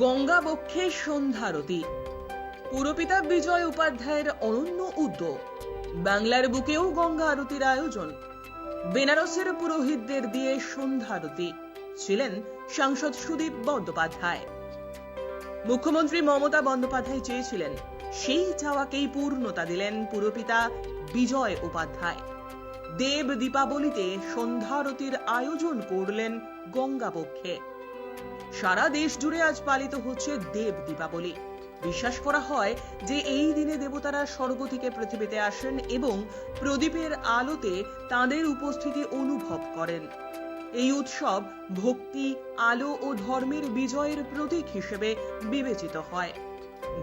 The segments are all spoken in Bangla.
গঙ্গা বক্ষে সন্ধ্যারতি পুরপিতা বিজয় উপাধ্যায়ের অনন্য উদ্যোগ। বাংলার বুকেও গঙ্গা আরতির আয়োজন। বেনারসের পুরোহিতদের দিয়ে সন্ধ্যারতি ছিলেন সাংসদ সুদীপ বন্দ্যোপাধ্যায়। মুখ্যমন্ত্রী মমতা বন্দ্যোপাধ্যায় চেয়েছিলেন সেই চাওয়াকেই পূর্ণতা দিলেন পুরপিতা বিজয় উপাধ্যায়। দেব দীপাবলিতে সন্ধ্যারতির আয়োজন করলেন গঙ্গাপক্ষে সারা দেশ জুড়ে আজ পালিত হচ্ছে দেব দীপাবলি। বিশ্বাস করা হয় যে এই দিনে দেবতারা স্বর্গ থেকে পৃথিবীতে আসেন এবং প্রদীপের আলোতে তাদের উপস্থিতি অনুভব করেন। এই উৎসব ভক্তি, আলো ও ধর্মের বিজয়ের প্রতীক হিসেবে বিবেচিত হয়।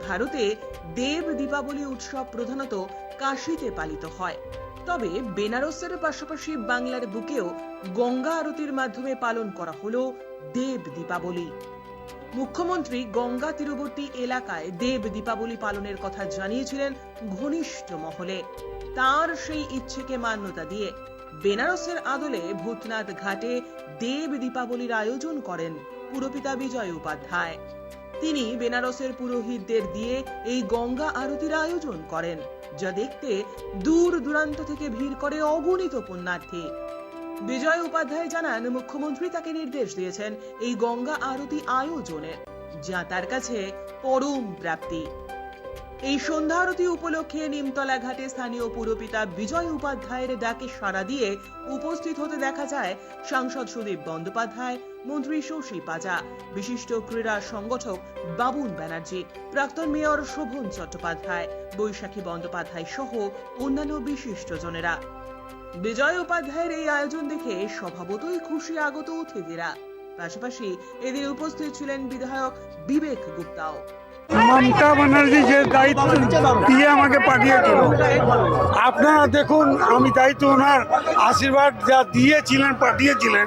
ভারতে দেব দীপাবলি উৎসব প্রধানত কাশীতে পালিত হয়। তবে বেনারসের পাশাপাশি বাংলার বুকেও গঙ্গা আরতির মাধ্যমে পালন করা হলো দেব দীপাবলি। মুখ্যমন্ত্রী গঙ্গা তীরবর্তী এলাকায় দেব দীপাবলি পালনের কথা জানিয়েছিলেন ঘনিষ্ঠ মহলে। তার সেই ইচ্ছেকে মান্যতা দিয়ে বেনারসের আদলে ভূতনাথ ঘাটে দেব দীপাবলির আয়োজন করেন পুরপিতা বিজয় উপাধ্যায়। তিনি বেনারসের পুরোহিতদের দিয়ে এই গঙ্গা আরতির আয়োজন করেন, যা দেখতে দূর দূরান্ত থেকে ভিড় করে অগণিত পুণ্যার্থী। বিজয় উপাধ্যায় জানান, মুখ্যমন্ত্রী তাকে নির্দেশ দিয়েছেন এই গঙ্গা আরতি আয়োজনের যা তার কাছে পরম প্রাপ্তি। এই সন্ধ্যা আরতি উপলক্ষে নিমতলা ঘাটে স্থানীয় পুরপিতা বিজয় উপাধ্যায়ের ডাকে সাড়া দিয়ে উপস্থিত হতে দেখা যায় সাংসদ সুদীপ বন্দ্যোপাধ্যায় মন্ত্রী শশী পাজা। বিশিষ্ট ক্রীড়া সংগঠক বাবুন ব্যানার্জি, প্রাক্তন মেয়র শোভন চট্টোপাধ্যায়, বৈশাখী বন্দ্যোপাধ্যায় সহ অন্যান্য বিশিষ্টজনেরা বিজয় উপাধ্যায়ের এই আয়োজন দেখে স্বভাবতই খুশি আগত অতিথিরা। পাশাপাশি এদিন উপস্থিত ছিলেন বিধায়ক বিবেক গুপ্তাও। মমতা ব্যানার্জি যে দায়িত্ব দিয়ে আমাকে পাঠিয়েছিল। আপনারা দেখুন, আমি দায়িত্ব ওনার আশীর্বাদ যা দিয়েছিলেন, পাঠিয়েছিলেন,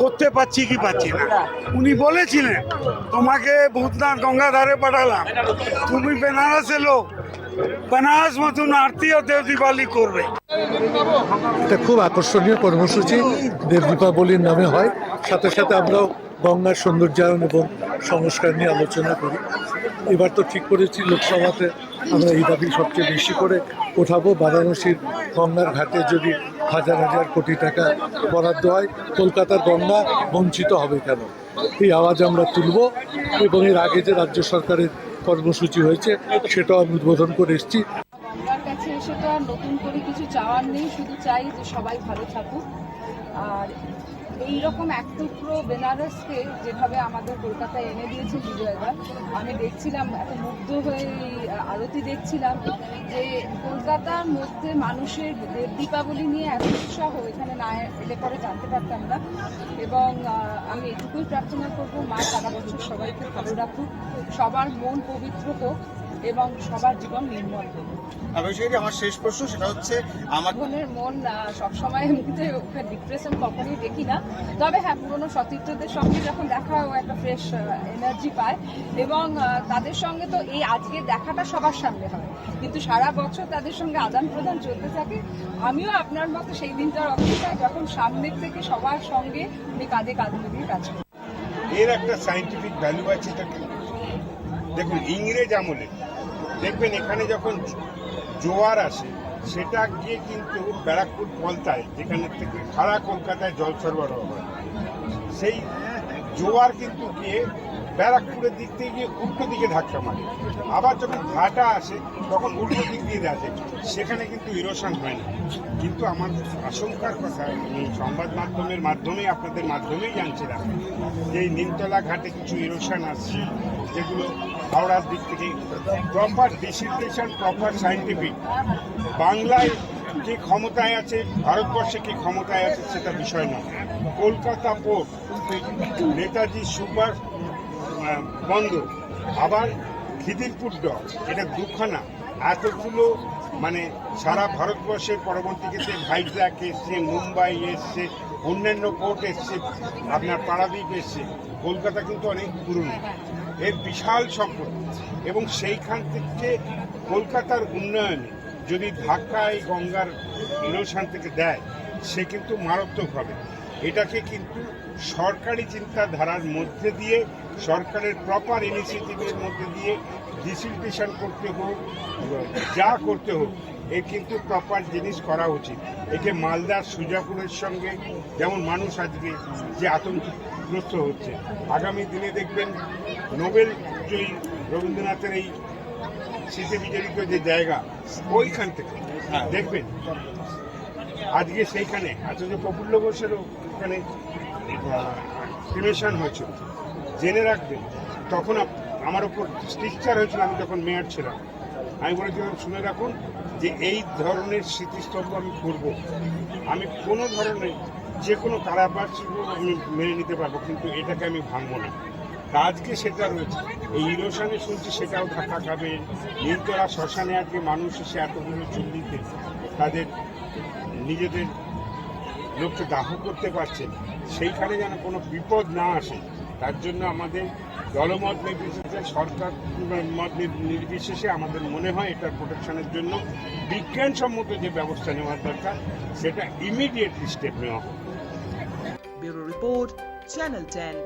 করতে পারছি কি পাচ্ছি না। উনি বলেছিলেন, তোমাকে ভূতনাথ গঙ্গাধারে পাঠালাম। তুমি বেনারসে লোক, বেনারস মতন আরতি ও দেব দিওয়ালি করবে। এটা খুব আকর্ষণীয় কর্মসূচি, দেব দীপাবলির নামে হয়। সাথে সাথে আমরাও গঙ্গার সৌন্দর্যায়ন এবং সংস্কার নিয়ে আলোচনা করি। এবার তো ঠিক করেছি, লোকসভাতে আমরা এই দাবি সবচেয়ে বেশি করে ওঠাবো। বারাণসীর গঙ্গার ঘাটে যদি হাজার হাজার কোটি টাকা বরাদ্দ হয়, কলকাতার গঙ্গা বঞ্চিত হবে কেন? এই আওয়াজ আমরা তুলব এবং এর আগে যে রাজ্য সরকারের কর্মসূচি হয়েছে, সেটাও আমি উদ্বোধন করে এসেছি। গঙ্গার কাছে এসে তো আর নতুন করে কিছু চাওয়ার নেই, শুধু চাই যে সবাই ভালো থাকুক। আর এইরকম এক টুকরো বেনারসকে যেভাবে আমাদের কলকাতায় এনে দিয়েছে বিজয়দা আমি দেখছিলাম, এত মুগ্ধ হয়ে আরতি দেখছিলাম যে কলকাতার মধ্যে মানুষের দীপাবলি নিয়ে এত উৎসাহ এখানে না এলে পরে জানতে পারতাম না। এবং আমি এটুকুই প্রার্থনা করব, মা সারা বছর সবাইকে ভালো রাখুক, সবার মন পবিত্র হোক। এবং সবার জীবন নির্মল অবশ্যই আমার শেষ প্রশ্ন সেটা হচ্ছে আমার মনের মন সবসময় এমনিতে ওকে ডিপ্রেশন কখনোই দেখি না। তবে হ্যাঁ পুরোনো সতীর্থদের সঙ্গে যখন দেখা হয় ও একটা ফ্রেশ এনার্জি পায়। এবং তাদের সঙ্গে তো এই আজকে দেখাটা সবার সামনে হয়। কিন্তু সারা বছর তাদের সঙ্গে আদান প্রদান চলতে থাকে। আমিও আপনার মতো সেই দিনটার অপেক্ষায় যখন সামনের থেকে সবার সঙ্গে উনি কাঁধে কাঁধ মিলিয়ে কাজ করেন এর একটা সাইন্টিফিক ভ্যালু আছে দেখুন ইংরেজ আমলে দেখবেন এখানে যখন জোয়ার আসে, সেটা গিয়ে কিন্তু ব্যারাকপুর পলতায়, যেখানে থেকে সারা কলকাতায় জল সরবরাহ হয়। সেই জোয়ার কিন্তু গিয়ে ব্যারাকপুরের দিক থেকে গিয়ে উল্টো দিকে ধাক্কা মারে। আবার যখন ঘাটা আসে, তখন উল্টো দিক দিয়ে আসে। সেখানে কিন্তু ইরোশন হয় না। কিন্তু আমার আশঙ্কার কথা, এই সংবাদ মাধ্যমের মাধ্যমেই, আপনাদের মাধ্যমেই জানছিলাম যে এই নিমতলা ঘাটে কিছু ইরোশন আসছে, যেগুলো হাওড়ার দিক থেকে প্রপার ডিসিপ্লিনেশন প্রপার সাইন্টিফিক বাংলায় কে ক্ষমতায় আছে, ভারতবর্ষে কে ক্ষমতায় আছে, সেটা বিষয় নয়। কলকাতা পোর্ট নেতাজি সুপার বন্দর আবার খিদিরপুর ডক এটা দুখানা। এতগুলো মানে সারা ভারতবর্ষের পরবর্তীতে ভাইজ্যাক এসছে, মুম্বাই এসছে, অন্যান্য পোর্ট এসছে, আপনার পারাদ্বীপ এসছে। কলকাতা কিন্তু অনেক পুরনো। এর বিশাল সম্পদ। এবং সেইখান থেকে কলকাতার উন্নয়নে যদি এই গঙ্গার ইনোশান থেকে দেয়, সে কিন্তু মারাত্মক হবে। এটাকে কিন্তু সরকারি চিন্তাধারার মধ্যে দিয়ে, সরকারের প্রপার ইনিশিয়েটিভের মধ্যে দিয়ে ডিসিলটেশন করতে হোক, যা করতে হোক এ কিন্তু প্রপার জিনিস করা উচিত। একে মালদার সুজাপুরের সঙ্গে, যেমন মানুষ আজকে যে আতঙ্কগ্রস্ত হচ্ছে। আগামী দিনে দেখবেন নোবেল জয়ী রবীন্দ্রনাথের এই স্মৃতি বিজড়িত যে জায়গা, ওইখান থেকে দেখবেন। আজকে সেইখানে অথচ প্রফুল্ল ঘোষেরও ওখানে ক্রিমেশন হয়েছিল। জেনে রাখবেন, তখন আমার ওপর স্ট্রিকচার হয়েছিল আমি তখন মেয়র ছিলাম। আমি বলেছিলাম, শুনে রাখুন যে এই ধরনের স্মৃতিস্তম্ভ আমি করব আমি কোনো ধরনের যে কোনো কারাবাস আমি মেনে নিতে পারব, কিন্তু এটাকে আমি ভাঙবো না। আজকে সেটা রয়েছে। এই ইরোশনে শুনছি সেটাও ধাক্কা খাবে। নির্তলা শ্মশানে আজকে মানুষ এসে এতগুলো চল্লিতে তাদের নিজেদের লোককে দাহ করতে পারছে, সেইখানে যেন কোনো বিপদ না আসে, তার জন্য আমাদের দলমত নির্বিশেষে, সরকার মত নির্বিশেষে আমাদের মনে হয় এটার প্রোটেকশনের জন্য বিজ্ঞানসম্মত যে ব্যবস্থা নেওয়ার দরকার, সেটা ইমিডিয়েটলি স্টেপ নেওয়া হোক। Board, Channel 10.